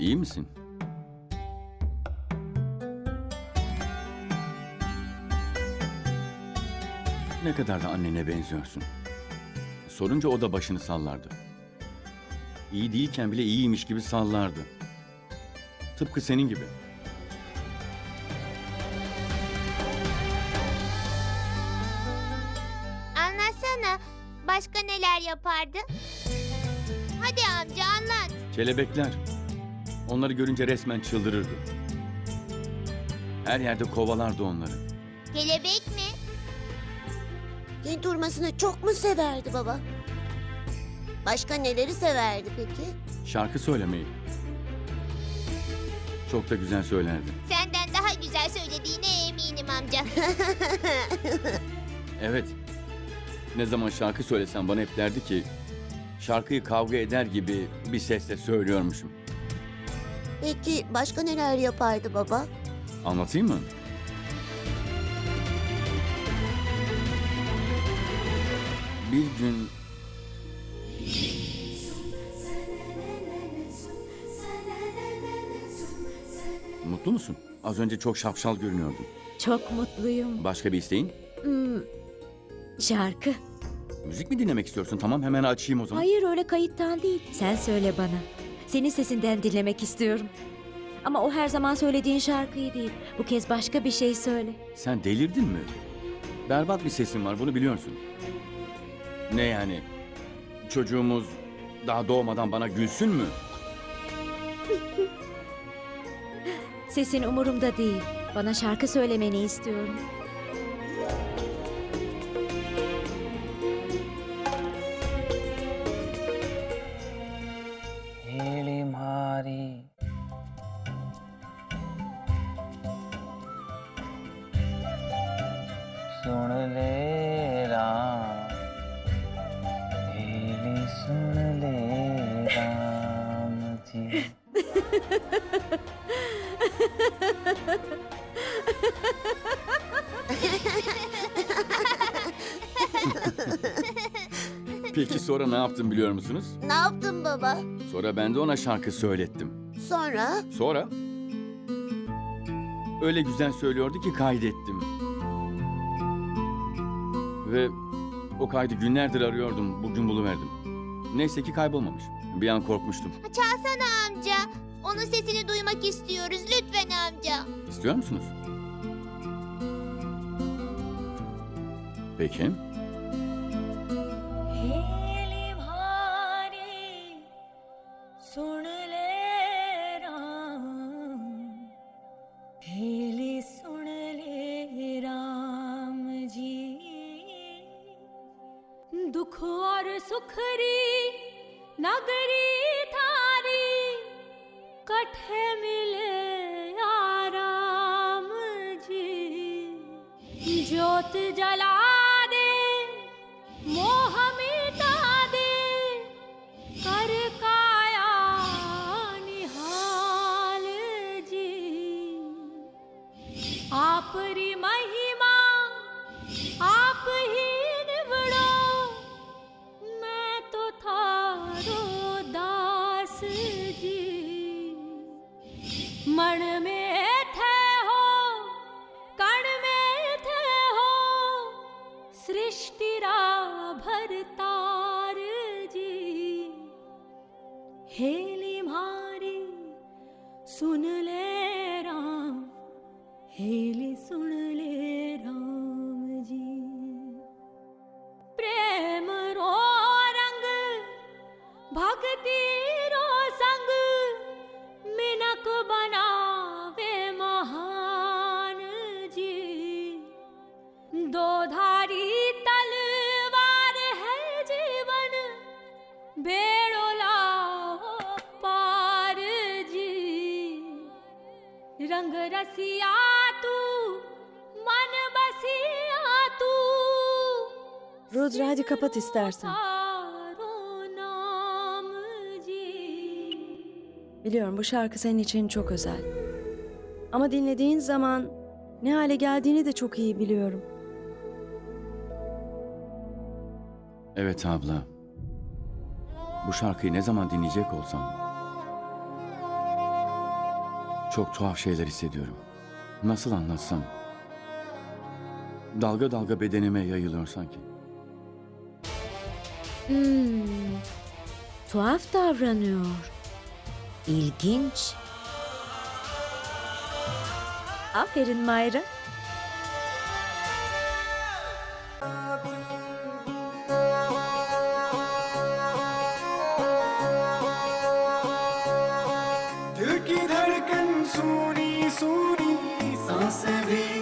İyi misin? Ne kadar da annene benziyorsun. Sorunca o da başını sallardı. İyi değilken bile iyiymiş gibi sallardı. Tıpkı senin gibi. Anlatsana. Başka neler yapardı? Hadi amca anlat. Kelebekler. Onları görünce resmen çıldırırdı. Her yerde kovalardı onları. Kelebek mi? Gün durmasını çok mu severdi baba? Başka neleri severdi peki? Şarkı söylemeyi. Çok da güzel söylerdi. Senden daha güzel söylediğine eminim amca. Evet. Ne zaman şarkı söylesem bana hep derdi ki şarkıyı kavga eder gibi bir sesle söylüyormuşum. Peki başka neler yapardı baba? Anlatayım mı? Bir gün Mutlu musun? Az önce çok şapşal görünüyordun. Çok mutluyum. Başka bir isteğin? Hmm, şarkı. Müzik mi dinlemek istiyorsun? Tamam hemen açayım o zaman. Hayır öyle kayıttan değil. Sen söyle bana. Senin sesinden dinlemek istiyorum. Ama o her zaman söylediğin şarkıyı değil. Bu kez başka bir şey söyle. Sen delirdin mi? Berbat bir sesin var bunu biliyorsun. Ne yani? Çocuğumuz daha doğmadan bana gülsün mü? Sesin umurumda değil. Bana şarkı söylemeni istiyorum. सुन ले राम ಹೇಳಿ सुन ले राम ji Peki sonra ne yaptım biliyor musunuz? Ne yaptın baba? Sonra ben de ona şarkı söylettim. Sonra? Sonra öyle güzel söylüyordu ki kaydettim. Ve o kaydı günlerdir arıyordum. Bugün buluverdim. Neyse ki kaybolmamış. Bir an korkmuştum. Çalsana amca. Onun sesini duymak istiyoruz lütfen amca. İstiyor musunuz? Peki. Sukhri, नगरी थारी कठे मिले आराम जी। ज्योत जला दे, मोह मिटा दे, कर काया निहाल जी। आप री मन में थे हो, कण में थे हो, सृष्टि भरतार जी। हेली मारी, सुन ले राम, हेली सुन रंग रसिया तू मन बसिया तू Rudra hadi kapat istersen. तारो नाम जी Biliyorum bu şarkı senin için çok özel. Ama dinlediğin zaman ne hale geldiğini de çok iyi biliyorum. Evet abla. Bu şarkıyı ne zaman dinleyecek olsam çok tuhaf şeyler hissediyorum. Nasıl anlatsam? Dalga dalga bedenime yayılıyor sanki. Hmm. Tuhaf davranıyor. İlginç. Aferin Mayra. சூனி சூனி சாசவே.